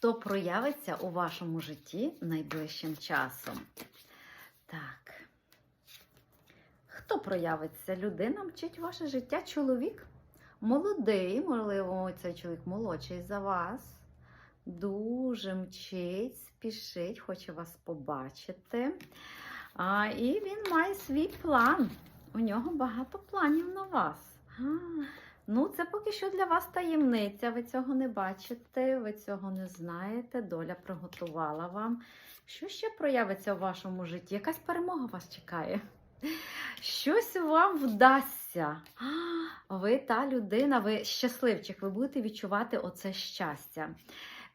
хто проявиться у вашому житті найближчим часом. Так. Хто проявиться? Людина мчить ваше життя, чоловік. Молодий, можливо, цей чоловік молодший за вас. Дуже мчить, спішить, хоче вас побачити. А, і він має свій план. У нього багато планів на вас. Ну, це поки що для вас таємниця. Ви цього не бачите, ви цього не знаєте. Доля приготувала вам. Що ще проявиться у вашому житті? Якась перемога вас чекає. Щось вам вдасться. Ви та людина, ви щасливчик, ви будете відчувати оце щастя.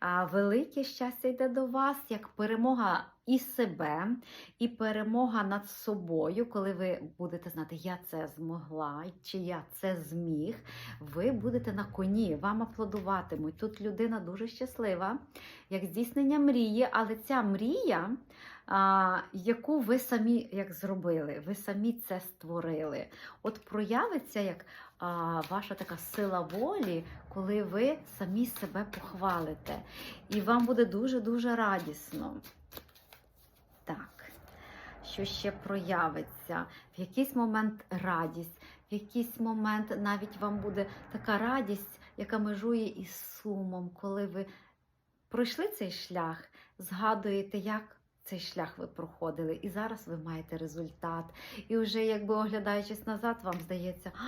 А велике щастя йде до вас як перемога і себе, і перемога над собою, коли ви будете знати, я це змогла, чи я це зміг. Ви будете на коні, вам аплодуватимуть. Тут людина дуже щаслива, як здійснення мрії, але ця мрія, яку ви самі як зробили, ви самі це створили. От проявиться як ваша така сила волі, коли ви самі себе похвалите. І вам буде дуже-дуже радісно. Так, що ще проявиться? В якийсь момент радість, в якийсь момент навіть вам буде така радість, яка межує із сумом, коли ви пройшли цей шлях, згадуєте, як цей шлях ви проходили, і зараз ви маєте результат. І вже, якби оглядаючись назад, вам здається, а,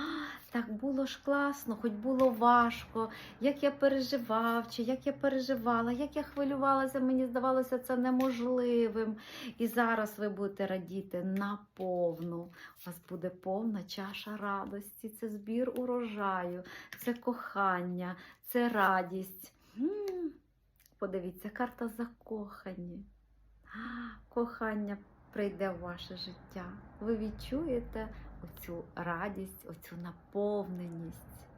так було ж класно, хоч було важко, як я переживав, чи як я переживала, як я хвилювалася, мені здавалося це неможливим. І зараз ви будете радіти наповну. У вас буде повна чаша радості, це збір урожаю, це кохання, це радість. М, Подивіться, карта закохані. Кохання прийде в ваше життя. Ви відчуєте оцю радість, оцю наповненість.